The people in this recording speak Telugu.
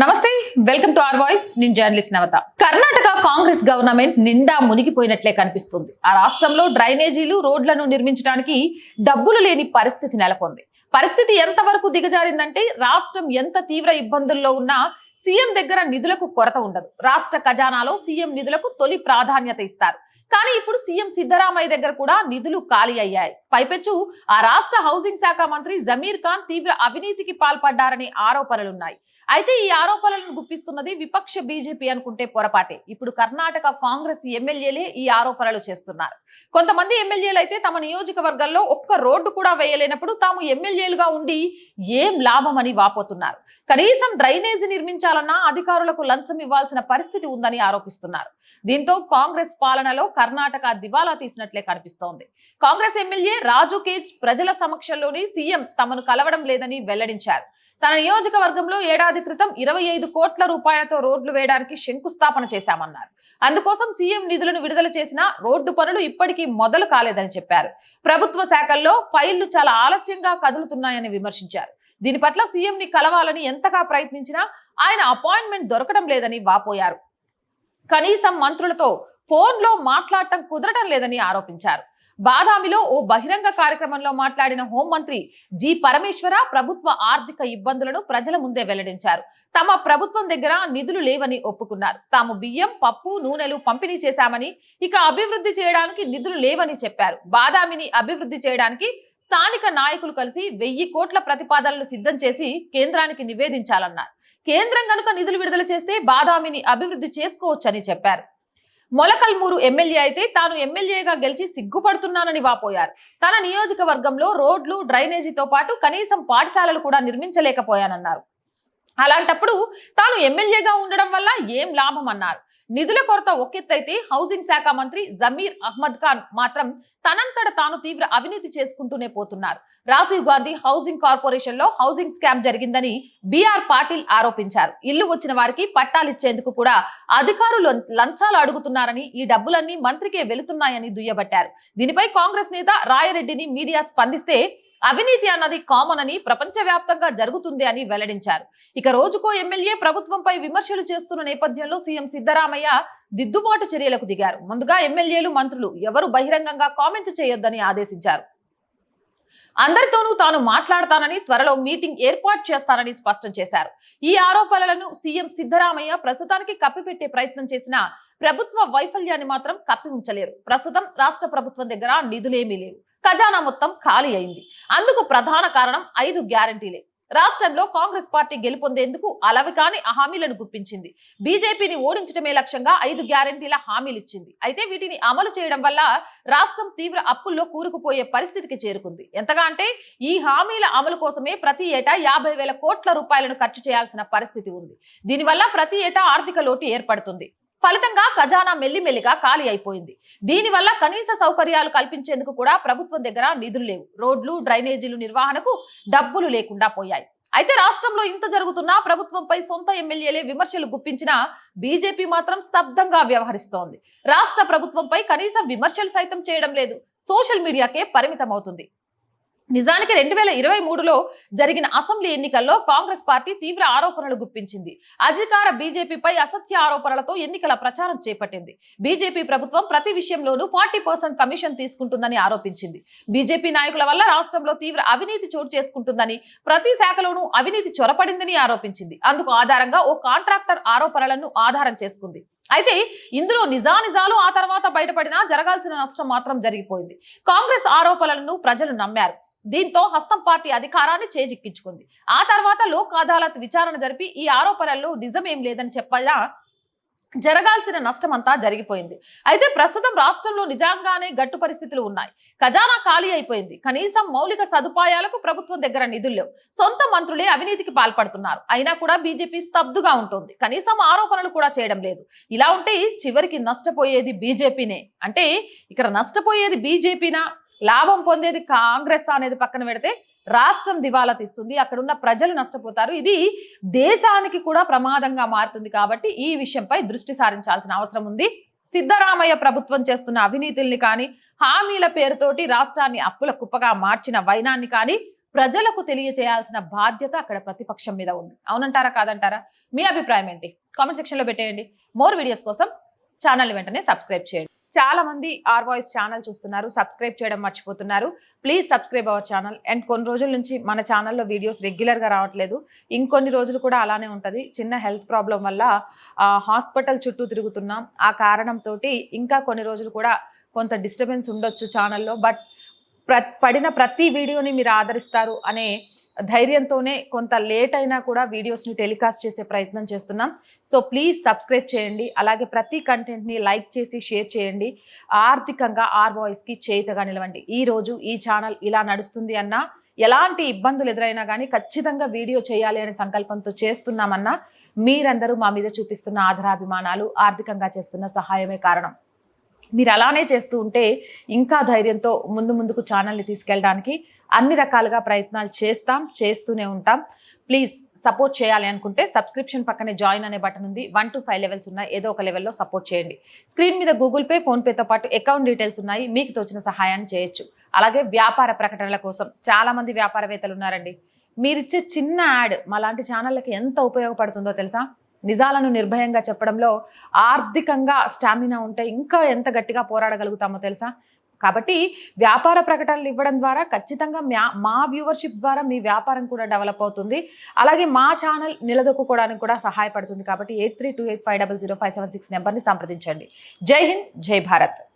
నమస్తే వెల్కమ్ టు ఆర్ వాయిస్. నేను జర్నలిస్ట్ నవత. కర్ణాటక కాంగ్రెస్ గవర్నమెంట్ నిండా మునిగిపోయినట్లే కనిపిస్తుంది. ఆ రాష్ట్రంలో డ్రైనేజీలు రోడ్లను నిర్మించడానికి డబ్బులు లేని పరిస్థితి నెలకొంది. పరిస్థితి ఎంతవరకు దిగజారిందంటే రాష్ట్రం ఎంత తీవ్ర ఇబ్బందుల్లో ఉన్నా సీఎం దగ్గర నిధులకు కొరత ఉండదు. రాష్ట్ర ఖజానాలో సీఎం నిధులకు తొలి ప్రాధాన్యత ఇస్తారు. కానీ ఇప్పుడు సీఎం సిద్ధరామయ్య దగ్గర కూడా నిధులు ఖాళీ అయ్యాయి. పైపెచ్చు ఆ రాష్ట్ర హౌసింగ్ శాఖ మంత్రి జమీర్ ఖాన్ తీవ్ర అవినీతికి పాల్పడ్డారనే ఆరోపణలున్నాయి. అయితే ఈ ఆరోపణలను గుప్పిస్తున్నది విపక్ష బీజేపీ అనుకుంటే పొరపాటే. ఇప్పుడు కర్ణాటక కాంగ్రెస్ ఎమ్మెల్యేలే ఈ ఆరోపణలు చేస్తున్నారు. కొంతమంది ఎమ్మెల్యేలు అయితే తమ నియోజకవర్గంలో ఒక్క రోడ్డు కూడా వేయలేనప్పుడు తాము ఎమ్మెల్యేలుగా ఉండి ఏం లాభం అని వాపోతున్నారు. కనీసం డ్రైనేజీ నిర్మించాలన్నా అధికారులకు లంచం ఇవ్వాల్సిన పరిస్థితి ఉందని ఆరోపిస్తున్నారు. దీంతో కాంగ్రెస్ పాలనలో కర్ణాటక దివాలా తీసినట్లే కనిపిస్తోంది. కాంగ్రెస్ ఎమ్మెల్యే రాజు కేజ్ ప్రజల సమక్షంలోని సీఎం తమను కలవడం లేదని వెల్లడించారు. తన నియోజకవర్గంలో ఏడాది క్రితం ఇరవై ఐదు కోట్ల రూపాయలతో రోడ్లు వేయడానికి శంకుస్థాపన చేశామన్నారు. అందుకోసం సీఎం నిధులను విడుదల చేసిన రోడ్డు పనులు ఇప్పటికీ మొదలు కాలేదని చెప్పారు. ప్రభుత్వ శాఖల్లో ఫైళ్ళు చాలా ఆలస్యంగా కదులుతున్నాయని విమర్శించారు. దీని పట్ల సీఎంని కలవాలని ఎంతగా ప్రయత్నించినా ఆయన అపాయింట్మెంట్ దొరకడం లేదని వాపోయారు. కనీసం మంత్రులతో ఫోన్లో మాట్లాడటం కుదరటం లేదని ఆరోపించారు. బాదామిలో ఓ బహిరంగ కార్యక్రమంలో మాట్లాడిన హోంమంత్రి జి పరమేశ్వర ప్రభుత్వ ఆర్థిక ఇబ్బందులను ప్రజల ముందే వెల్లడించారు. తమ ప్రభుత్వం దగ్గర నిధులు లేవని ఒప్పుకున్నారు. తాము బియ్యం పప్పు నూనెలు పంపిణీ చేశామని ఇక అభివృద్ధి చేయడానికి నిధులు లేవని చెప్పారు. బాదామిని అభివృద్ధి చేయడానికి స్థానిక నాయకులు కలిసి వెయ్యి కోట్ల ప్రతిపాదనలు సిద్ధం చేసి కేంద్రానికి నివేదించాలన్నారు. కేంద్రం గనుక నిధులు విడుదల చేస్తే బాదామిని అభివృద్ధి చేసుకోవచ్చని చెప్పారు. మొలకల్మూరు ఎమ్మెల్యే అయితే తాను ఎమ్మెల్యేగా గెలిచి సిగ్గుపడుతున్నానని వాపోయారు. తన నియోజకవర్గంలో రోడ్లు డ్రైనేజీతో పాటు కనీసం పాఠశాలలు కూడా నిర్మించలేకపోయానన్నారు. అలాంటప్పుడు తాను ఎమ్మెల్యేగా ఉండడం వల్ల ఏం లాభం అన్నారు నిధుల కొరత ఒకెత్తైతే హౌసింగ్ శాఖ మంత్రి జమీర్ అహ్మద్ ఖాన్ మాత్రం తనంతట తాను తీవ్ర అవినీతి చేసుకుంటూనే పోతున్నారు. రాజీవ్ గాంధీ హౌసింగ్ కార్పొరేషన్లో హౌసింగ్ స్కామ్ జరిగిందని బీఆర్ పాటిల్ ఆరోపించారు. ఇల్లు వచ్చిన వారికి పట్టాలిచ్చేందుకు కూడా అధికారులు లంచాలు అడుగుతున్నారని ఈ డబ్బులన్నీ మంత్రికే వెళుతున్నాయని దుయ్యబట్టారు. దీనిపై కాంగ్రెస్ నేత రాయరెడ్డిని మీడియా స్పందిస్తే అవినీతి అన్నది కామన్ అని ప్రపంచవ్యాప్తంగా జరుగుతుంది అని వెల్లడించారు. ఇక రోజుకో ఎమ్మెల్యే ప్రభుత్వంపై విమర్శలు చేస్తున్న నేపథ్యంలో సీఎం సిద్ధరామయ్య దిద్దుబాటు చర్యలకు దిగారు. ముందుగా ఎమ్మెల్యేలు మంత్రులు ఎవరు బహిరంగంగా కామెంట్ చేయొద్దని ఆదేశించారు. అందరితోనూ తాను మాట్లాడతానని త్వరలో మీటింగ్ ఏర్పాటు చేస్తానని స్పష్టం చేశారు. ఈ ఆరోపణలను సీఎం సిద్ధరామయ్య ప్రస్తుతానికి కప్పిపెట్టే ప్రయత్నం చేసిన ప్రభుత్వ వైఫల్యాన్ని మాత్రం కప్పి ఉంచలేరు ప్రస్తుతం రాష్ట్ర ప్రభుత్వం దగ్గర నిధులేమీ లేవు. ఖజానా మొత్తం ఖాళీ అయింది. అందుకు ప్రధాన కారణం ఐదు గ్యారంటీలే. రాష్ట్రంలో కాంగ్రెస్ పార్టీ గెలుపొందేందుకు అలవి కాని హామీలను గుప్పించింది. బీజేపీని ఓడించడమే లక్ష్యంగా ఐదు గ్యారంటీల హామీలు ఇచ్చింది అయితే వీటిని అమలు చేయడం వల్ల రాష్ట్రం తీవ్ర అప్పుల్లో కూరుకుపోయే పరిస్థితికి చేరుకుంది. ఎంతగా అంటే ఈ హామీల అమలు కోసమే ప్రతి ఏటా యాభై వేల కోట్ల రూపాయలను ఖర్చు చేయాల్సిన పరిస్థితి ఉంది. దీనివల్ల ప్రతి ఏటా ఆర్థిక లోటు ఏర్పడుతుంది. ఫలితంగా ఖజానా మెల్లిమెల్లిగా ఖాళీ అయిపోయింది. దీనివల్ల కనీస సౌకర్యాలు కల్పించేందుకు కూడా ప్రభుత్వం దగ్గర నిధులు లేవు. రోడ్లు డ్రైనేజీలు నిర్వహణకు డబ్బులు లేకుండా పోయాయి. అయితే రాష్ట్రంలో ఇంత జరుగుతున్నా ప్రభుత్వంపై సొంత ఎమ్మెల్యేలే విమర్శలు గుప్పించినా బీజేపీ మాత్రం స్తబ్దంగా వ్యవహరిస్తోంది. రాష్ట్ర ప్రభుత్వంపై కనీసం విమర్శలు సైతం చేయడం లేదు. సోషల్ మీడియాకే పరిమితమవుతుంది. నిజానికి రెండు వేల ఇరవై మూడులో జరిగిన అసెంబ్లీ ఎన్నికల్లో కాంగ్రెస్ పార్టీ తీవ్ర ఆరోపణలు గుప్పించింది. అధికార బీజేపీపై అసత్య ఆరోపణలతో ఎన్నికల ప్రచారం చేపట్టింది. బీజేపీ ప్రభుత్వం ప్రతి విషయంలోనూ ఫార్టీ పర్సెంట్ కమిషన్ తీసుకుంటుందని ఆరోపించింది. బీజేపీ నాయకుల వల్ల రాష్ట్రంలో తీవ్ర అవినీతి చోటు చేసుకుంటుందని ప్రతి శాఖలోనూ అవినీతి చొరపడిందని ఆరోపించింది. అందుకు ఆధారంగా ఓ కాంట్రాక్టర్ ఆరోపణలను ఆధారం చేసుకుంది. అయితే ఇందులో నిజానిజాలు ఆ తర్వాత బయటపడినా జరగాల్సిన నష్టం మాత్రం జరిగిపోయింది. కాంగ్రెస్ ఆరోపణలను ప్రజలు నమ్మారు. దీంతో హస్తం పార్టీ అధికారాన్ని చేజిక్కించుకుంది. ఆ తర్వాత లోక్ అదాలత్ విచారణ జరిపి ఈ ఆరోపణల్లో నిజమేం లేదని చెప్పగా జరగాల్సిన నష్టమంతా జరిగిపోయింది. అయితే ప్రస్తుతం రాష్ట్రంలో నిజంగానే గట్టు పరిస్థితులు ఉన్నాయి. ఖజానా ఖాళీ అయిపోయింది. కనీసం మౌలిక సదుపాయాలకు ప్రభుత్వం దగ్గర నిధులు లేవు. సొంత మంత్రులే అవినీతికి పాల్పడుతున్నారు. అయినా కూడా బీజేపీ స్తబ్దుగా ఉంటుంది. కనీసం ఆరోపణలు కూడా చేయడం లేదు. ఇలా ఉంటే చివరికి నష్టపోయేది బీజేపీనే. అంటే ఇక్కడ నష్టపోయేది బీజేపీనా? లాభం పొందేది కాంగ్రెస్ అనేది పక్కన పెడితే రాష్ట్రం దివాలా తీస్తుంది. అక్కడ ఉన్న ప్రజలు నష్టపోతారు. ఇది దేశానికి కూడా ప్రమాదంగా మారుతుంది కాబట్టి ఈ విషయంపై దృష్టి సారించాల్సిన అవసరం ఉంది. సిద్ధరామయ్య ప్రభుత్వం చేస్తున్న అవినీతుల్ని కానీ హామీల పేరుతోటి రాష్ట్రాన్ని అప్పుల కుప్పగా మార్చిన వైనాన్ని కానీ ప్రజలకు తెలియజేయాల్సిన బాధ్యత అక్కడ ప్రతిపక్షం మీద ఉంది. అవునంటారా? కాదంటారా? మీ అభిప్రాయం ఏంటి? కామెంట్ సెక్షన్లో పెట్టేయండి. మోర్ వీడియోస్ కోసం ఛానల్ వెంటనే సబ్స్క్రైబ్ చేయండి. చాలా మంది ఆర్ వాయిస్ ఛానల్ చూస్తున్నారు సబ్స్క్రైబ్ చేయడం మర్చిపోతున్నారు. Please subscribe our channel and కొన్ని రోజుల నుంచి మన ఛానల్లో వీడియోస్ రెగ్యులర్గా రావట్లేదు. ఇంకొన్ని రోజులు కూడా అలానే ఉంటుంది. చిన్న హెల్త్ ప్రాబ్లం వల్ల హాస్పిటల్ చుట్టూ తిరుగుతున్నాం. ఆ కారణంతో ఇంకా కొన్ని రోజులు కూడా కొంత డిస్టర్బెన్స్ ఉండొచ్చు ఛానల్లో బట్ ప్ర పడిన ప్రతి వీడియోని మీరు ఆదరిస్తారు అనే ధైర్యంతోనే కొంత లేట్ అయినా కూడా వీడియోస్ని టెలికాస్ట్ చేసే ప్రయత్నం చేస్తున్నాం. సో ప్లీజ్ సబ్స్క్రైబ్ చేయండి. అలాగే ప్రతి కంటెంట్ని లైక్ చేసి షేర్ చేయండి. ఆర్థికంగా ఆర్ వాయిస్కి చేతగా నిలవండి. ఈ రోజు ఈ ఛానల్ ఇలా నడుస్తుంది అన్నా ఎలాంటి ఇబ్బందులు ఎదురైనా కానీ ఖచ్చితంగా వీడియో చేయాలి అనే సంకల్పంతో చేస్తున్నామన్నా మీరందరూ మా మీద చూపిస్తున్న ఆధారాభిమానాలు ఆర్థికంగా చేస్తున్న సహాయమే కారణం. మీరు అలానే చేస్తూ ఉంటే ఇంకా ధైర్యంతో ముందు ముందుకు ఛానల్ని తీసుకెళ్ళడానికి అన్ని రకాలుగా ప్రయత్నాలు చేస్తాం చేస్తూనే ఉంటాం. ప్లీజ్ సపోర్ట్ చేయాలి అనుకుంటే సబ్స్క్రిప్షన్ పక్కనే జాయిన్ అనే బటన్ ఉంది. వన్ టు ఫైవ్ లెవెల్స్ ఉన్నాయి. ఏదో ఒక లెవెల్లో సపోర్ట్ చేయండి. స్క్రీన్ మీద గూగుల్ పే ఫోన్పేతో పాటు అకౌంట్ డీటెయిల్స్ ఉన్నాయి. మీకు తోచిన సహాయాన్ని చేయొచ్చు. అలాగే వ్యాపార ప్రకటనల కోసం చాలామంది వ్యాపారవేత్తలు ఉన్నారండి. మీరిచ్చే చిన్న యాడ్ మా లాంటి ఛానళ్ళకి ఎంత ఉపయోగపడుతుందో తెలుసా? నిజాలను నిర్భయంగా చెప్పడంలో ఆర్థికంగా స్టామినా ఉంటే ఇంకా ఎంత గట్టిగా పోరాడగలుగుతామో తెలుసా? కాబట్టి వ్యాపార ప్రకటనలు ఇవ్వడం ద్వారా ఖచ్చితంగా మ్యా- మా వ్యూవర్షిప్ ద్వారా మీ వ్యాపారం కూడా డెవలప్ అవుతుంది. అలాగే మా ఛానల్ నిలదొక్కుకోవడానికి కూడా సహాయపడుతుంది కాబట్టి eight three two eight five double zero five seven six నెంబర్ని సంప్రదించండి. జై హింద్ జై భారత్.